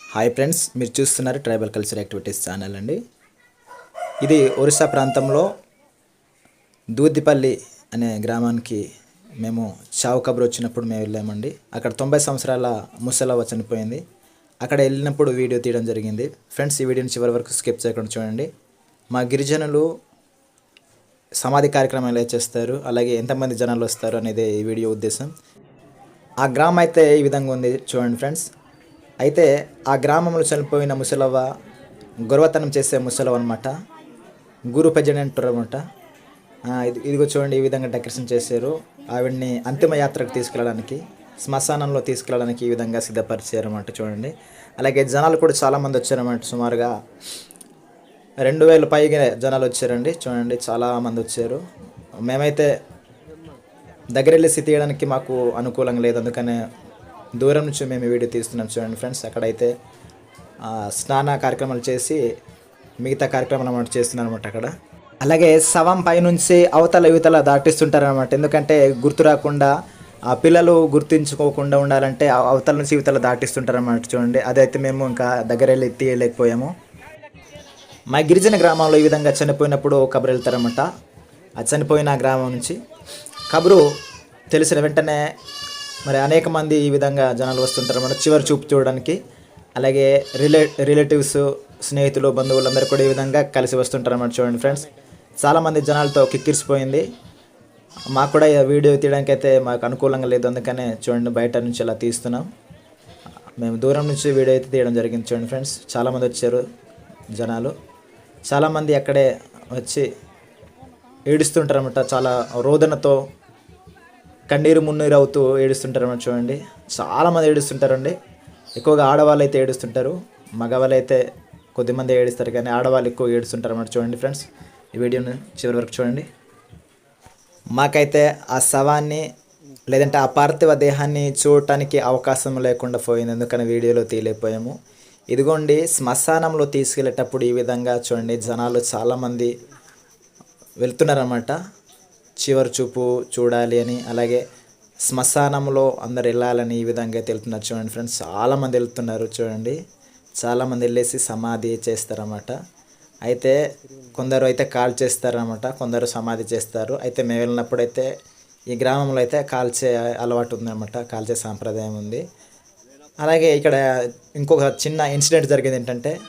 Hi friends మీరు చూస్తున్నారు tribal culture activities channel అండి. ఇది ఒరిస్సా ప్రాంతంలో దూదిపల్లి అనే గ్రామానికి మేము చావు కబురు వచ్చినప్పుడు మేము వెళ్ళామండి. అక్కడ తొంభై సంవత్సరాల ముసలవ చనిపోయింది. అక్కడ వెళ్ళినప్పుడు వీడియో తీయడం జరిగింది. ఫ్రెండ్స్ ఈ వీడియోని చివరి వరకు స్కిప్ చేయకుండా చూడండి. మా గిరిజనులు సమాధి కార్యక్రమం ఎలా చేస్తారు అలాగే ఎంతమంది జనాలు వస్తారు అనేది ఈ వీడియో ఉద్దేశం. ఆ గ్రామం అయితే ఈ విధంగా ఉంది చూడండి ఫ్రెండ్స్. అయితే ఆ గ్రామంలో చనిపోయిన ముసలవ్వ గొర్వతనం చేసే ముసలవ్వ అనమాట గురు పెజని అంటారు అనమాట. ఇది ఇదిగో చూడండి ఈ విధంగా డెకరేషన్ చేశారు. ఆవిడ్ని అంతిమ యాత్రకు తీసుకెళ్ళడానికి శ్మశానంలో తీసుకెళ్ళడానికి ఈ విధంగా సిద్ధపరిచారు అనమాట చూడండి. అలాగే జనాలు కూడా చాలామంది వచ్చారన్నమాట సుమారుగా. రెండు వేల పైగా జనాలు వచ్చారండి చూడండి చాలా మంది వచ్చారు. మేమైతే దగ్గర వెళ్ళేసి తీయడానికి మాకు అనుకూలంగా లేదు అందుకనే దూరం నుంచి మేము వీడియో తీస్తున్నాం చూడండి ఫ్రెండ్స్. అక్కడైతే స్నాన కార్యక్రమాలు చేసి మిగతా కార్యక్రమాలు అన్నమాట చేస్తున్నారు అనమాట అక్కడ. అలాగే శవం పైనుంచి అవతల యువతల దాటిస్తుంటారు అనమాట ఎందుకంటే గుర్తు రాకుండా ఆ పిల్లలు గుర్తించుకోకుండా ఉండాలంటే ఆ అవతల నుంచి యువతల దాటిస్తుంటారు అనమాట చూడండి. అదైతే మేము ఇంకా దగ్గర వెళ్ళి తీయలేకపోయాము మా గిరిజన గ్రామంలో ఈ విధంగా చనిపోయినప్పుడు కబురు వెళ్తారన్నమాట. ఆ చనిపోయిన గ్రామం నుంచి. కబురు తెలిసిన వెంటనే మరి అనేక మంది ఈ విధంగా జనాలు వస్తుంటారు అనమాట చివరి చూపు చూడడానికి. అలాగే రిలే రిలేటివ్స్ స్నేహితులు బంధువులందరూ కూడా ఈ విధంగా కలిసి వస్తుంటారన్నమాట చూడండి ఫ్రెండ్స్. చాలామంది జనాలతో కిక్కిరిసిపోయింది. మాకు కూడా వీడియో తీయడానికి అయితే మాకు అనుకూలంగా లేదు. అందుకనే చూడండి బయట నుంచి ఇలా తీస్తున్నాం. మేము దూరం నుంచి వీడియో అయితే తీయడం జరిగింది చూడండి ఫ్రెండ్స్. చాలామంది వచ్చారు జనాలు. చాలామంది అక్కడే వచ్చి ఏడుస్తుంటారన్నమాట. చాలా రోదనతో కన్నీరు మున్నీరు అవుతూ ఏడుస్తుంటారన్నమాట చూడండి. చాలామంది ఏడుస్తుంటారండి. ఎక్కువగా ఆడవాళ్ళు అయితే ఏడుస్తుంటారు. మగవాళ్ళు అయితే కొద్దిమంది ఏడుస్తారు కానీ ఆడవాళ్ళు ఎక్కువ ఏడుస్తుంటారు అన్నమాట. చూడండి ఫ్రెండ్స్ ఈ వీడియోని చివరి వరకు చూడండి. మాకైతే ఆ శవాన్ని లేదంటే ఆ పార్థివ దేహాన్ని చూడటానికి అవకాశం లేకుండా పోయింది. ఎందుకని వీడియోలో తీయలేకపోయాము. ఇదిగోండి శ్మశానంలో తీసుకెళ్ళేటప్పుడు ఈ విధంగా చూడండి. జనాలు చాలామంది వెళ్తున్నారన్నమాట. చివరి చూపు చూడాలి అని. అలాగే శ్మశానంలో అందరు వెళ్ళాలని ఈ విధంగా అయితే వెళ్తున్నారు చూడండి ఫ్రెండ్స్. చాలామంది వెళ్తున్నారు చూడండి. చాలామంది వెళ్ళేసి సమాధి చేస్తారన్నమాట. అయితే కొందరు అయితే కాల్ చేస్తారన్నమాట. కొందరు సమాధి చేస్తారు. అయితే మేము వెళ్ళినప్పుడు అయితే ఈ గ్రామంలో అయితే కాల్చే అలవాటు ఉందన్నమాట. కాల్చే సాంప్రదాయం ఉంది. అలాగే ఇక్కడ ఇంకొక చిన్న ఇన్సిడెంట్ జరిగింది ఏంటంటే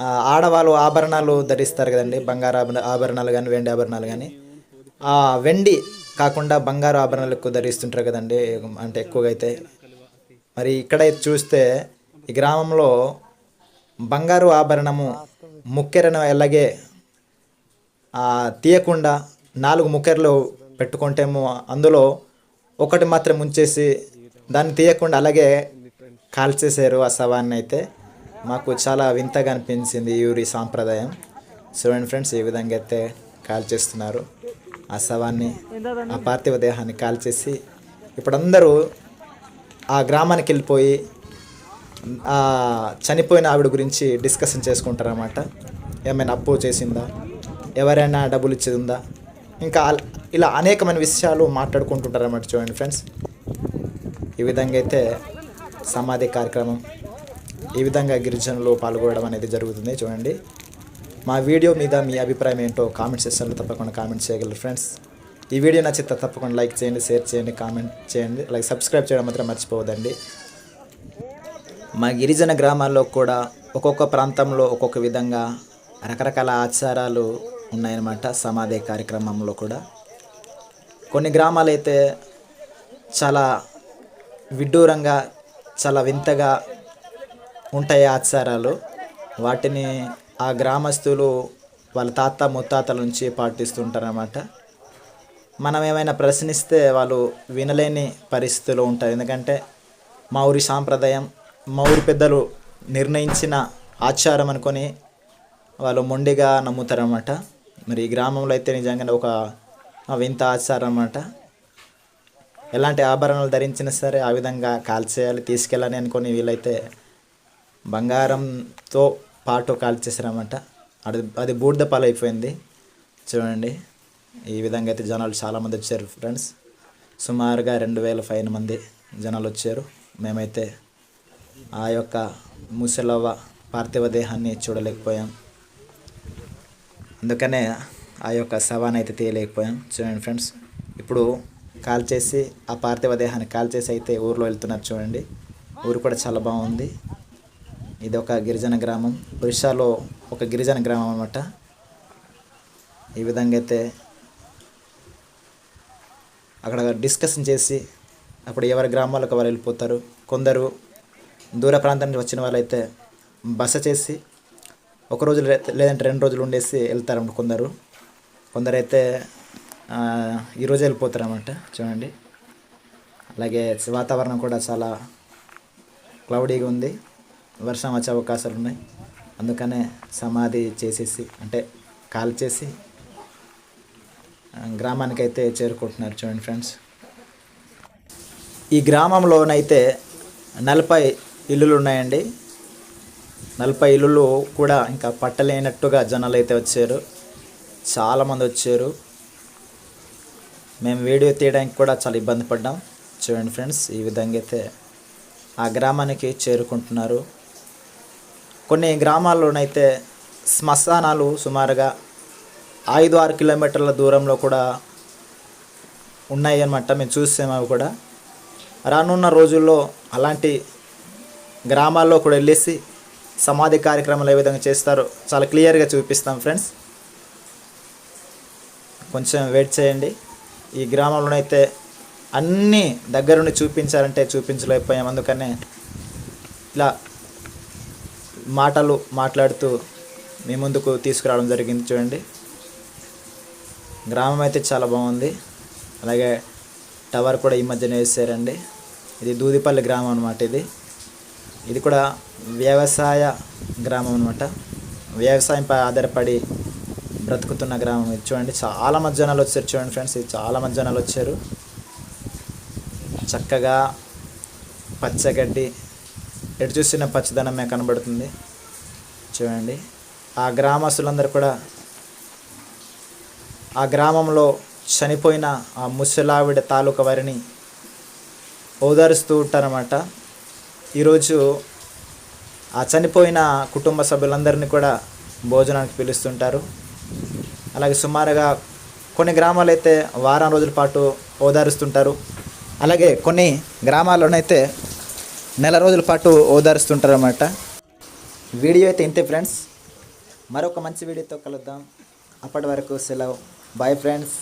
ఆడవాళ్ళు ఆభరణాలు ధరిస్తారు కదండి. బంగారు ఆభరణ- ఆభరణాలు కానీ వెండి ఆభరణాలు కానీ ఆ వెండి కాకుండా బంగారు ఆభరణాలు ఎక్కువ ధరిస్తుంటారు కదండి. అంటే ఎక్కువగా అయితే. మరి ఇక్కడైతే చూస్తే ఈ గ్రామంలో బంగారు ఆభరణము ముక్కెరను ఎలాగే తీయకుండా నాలుగు ముక్కెరలు పెట్టుకుంటేమో అందులో ఒకటి మాత్రం ఉంచేసి దాన్ని తీయకుండా అలాగే కాల్చేసారు ఆ శవాన్ని అయితే మాకు చాలా వింతగా అనిపించింది ఈ ఊరి సాంప్రదాయం. చూడండి ఫ్రెండ్స్ ఈ విధంగా అయితే కాల్చేస్తున్నారు. ఆ శవాన్ని ఆ పార్థివ దేహాన్ని కాల్చేసి ఇప్పుడు అందరూ ఆ గ్రామానికి వెళ్ళిపోయి చనిపోయిన ఆవిడ గురించి డిస్కషన్ చేసుకుంటారన్నమాట. ఏమైనా అప్పు చేసిందా? ఎవరైనా డబ్బులు ఇచ్చేది ఉందా ఇంకా ఇలా అనేకమైన విషయాలు మాట్లాడుకుంటుంటారన్నమాట చూడండి ఫ్రెండ్స్. ఈ విధంగా అయితే సమాధి కార్యక్రమం ఈ విధంగా గిరిజనులు పాల్గొనడం అనేది జరుగుతుంది చూడండి. మా వీడియో మీద మీ అభిప్రాయం ఏంటో కామెంట్ సెక్షన్లో తప్పకుండా కామెంట్ చేయగలరు ఫ్రెండ్స్. ఈ వీడియో నచ్చితే తప్పకుండా లైక్ చేయండి షేర్ చేయండి కామెంట్ చేయండి. అలాగే సబ్స్క్రైబ్ చేయడం మాత్రం మర్చిపోవద్దండి. మా గిరిజన గ్రామాల్లో కూడా ఒక్కొక్క ప్రాంతంలో ఒక్కొక్క విధంగా రకరకాల ఆచారాలు ఉన్నాయన్నమాట సమాధి కార్యక్రమంలో కూడా. కొన్ని గ్రామాలు అయితే చాలా విడ్డూరంగా చాలా వింతగా ఉంటాయి ఆచారాలు. వాటిని ఆ గ్రామస్తులు వాళ్ళ తాత ముత్తాతల నుంచి పాటిస్తుంటారన్నమాట. మనం ఏమైనా ప్రశ్నిస్తే వాళ్ళు వినలేని పరిస్థితులు ఉంటాయి ఎందుకంటే మా ఊరి సాంప్రదాయం మా ఊరి పెద్దలు నిర్ణయించిన ఆచారం అనుకొని వాళ్ళు మొండిగా నమ్ముతారన్నమాట. మరి ఈ గ్రామంలో అయితే నిజంగానే ఒక వింత ఆచారం అన్నమాట. ఎలాంటి ఆభరణాలు ధరించినా సరే ఆ విధంగా కాల్చేయాలి తీసుకెళ్ళాలి అనుకొని వీళ్ళైతే బంగారంతో పాటు కాల్చేసారన్నమాట అది అది బూడిద పాలైపోయింది. చూడండి ఈ విధంగా అయితే జనాలు చాలామంది వచ్చారు ఫ్రెండ్స్. సుమారుగా రెండు వేల పైన మంది జనాలు వచ్చారు. మేమైతే ఆ యొక్క ముసలవ్వ పార్థివ దేహాన్ని చూడలేకపోయాం. అందుకనే ఆ యొక్క శవాన్ని అయితే తీయలేకపోయాం. చూడండి ఫ్రెండ్స్ ఇప్పుడు కాల్ చేసి ఆ పార్థివ దేహాన్ని కాల్ చేసి అయితే ఊరిలో వెళ్తున్నారు చూడండి. ఊరు కూడా చాలా బాగుంది. ఇది ఒక గిరిజన గ్రామం. ఒరిస్సాలో ఒక గిరిజన గ్రామం అనమాట ఈ విధంగా అయితే అక్కడ డిస్కషన్ చేసి అప్పుడు ఎవరి గ్రామాలకు వారు వెళ్ళిపోతారు? కొందరు దూర ప్రాంతం నుంచి వచ్చిన వాళ్ళైతే బస చేసి ఒక రోజు లేదంటే రెండు రోజులు ఉండేసి వెళ్తారన్నమాట కొందరు. కొందరైతే ఆ, ఈరోజు వెళ్ళిపోతారు చూడండి. అలాగే వాతావరణం కూడా చాలా క్లౌడీగా ఉంది. వర్షం వచ్చే అవకాశాలు ఉన్నాయి. అందుకనే సమాధి చేసేసి అంటే కాల్ చేసి గ్రామానికైతే చేరుకుంటున్నారు చూడండి ఫ్రెండ్స్. ఈ గ్రామంలోనైతే నలభై ఇల్లులు ఉన్నాయండి నలభై ఇల్లులు కూడా ఇంకా పట్టలేనట్టుగా జనాలు అయితే వచ్చారు. చాలామంది వచ్చారు. మేము వీడియో తీయడానికి కూడా చాలా ఇబ్బంది పడ్డాం. చూడండి ఫ్రెండ్స్ ఈ విధంగా అయితే ఆ గ్రామానికి చేరుకుంటున్నారు. కొన్ని గ్రామాల్లోనైతే శ్మశానాలు సుమారుగా ఐదు ఆరు కిలోమీటర్ల దూరంలో కూడా ఉన్నాయి అన్నమాట మేము చూసాము అవి కూడా. రానున్న రోజుల్లో అలాంటి గ్రామాల్లో కూడా వెళ్ళేసి సమాధి కార్యక్రమాలు ఏ విధంగా చేస్తారో చాలా క్లియర్గా చూపిస్తాం ఫ్రెండ్స్. కొంచెం వెయిట్ చేయండి. ఈ గ్రామంలోనైతే అన్నీ దగ్గరుండి చూపించారంటే చూపించలేకపోయాం. అందుకనే ఇలా మాటలు మాట్లాడుతూ మీ ముందుకు తీసుకురావడం జరిగింది చూడండి. గ్రామం అయితే చాలా బాగుంది. అలాగే టవర్ కూడా ఈ మధ్యన వేసారండి. ఇది దూదిపల్లి గ్రామం అనమాట ఇది. ఇది కూడా వ్యవసాయ గ్రామం అనమాట వ్యవసాయంపై ఆధారపడి బ్రతుకుతున్న గ్రామం ఇది చూడండి. చాలా మంది జనాలు వచ్చారు చూడండి ఫ్రెండ్స్. ఇది చాలా మంది జనాలు వచ్చారు. చక్కగా పచ్చగడ్డి ఎటు చూసిన పచ్చదనమే కనబడుతుంది. చూడండి. ఆ గ్రామస్తులందరూ కూడా ఆ గ్రామంలో చనిపోయిన ఆ ముసలావిడ తాలూకా వారిని ఓదారుస్తూ ఉంటారన్నమాట. ఈరోజు ఆ చనిపోయిన కుటుంబ సభ్యులందరినీ కూడా భోజనానికి పిలుస్తుంటారు. అలాగే సుమారుగా కొన్ని గ్రామాలు అయితే వారం రోజుల పాటు ఓదారుస్తుంటారు. అలాగే కొన్ని గ్రామాల్లోనైతే నెల రోజుల పాటు ఓదారుస్తుంటారు అన్నమాట వీడియో అయితే ఇంతే ఫ్రెండ్స్. మరొక మంచి వీడియోతో కలుద్దాం. అప్పటి వరకు సెలవు. Bye friends.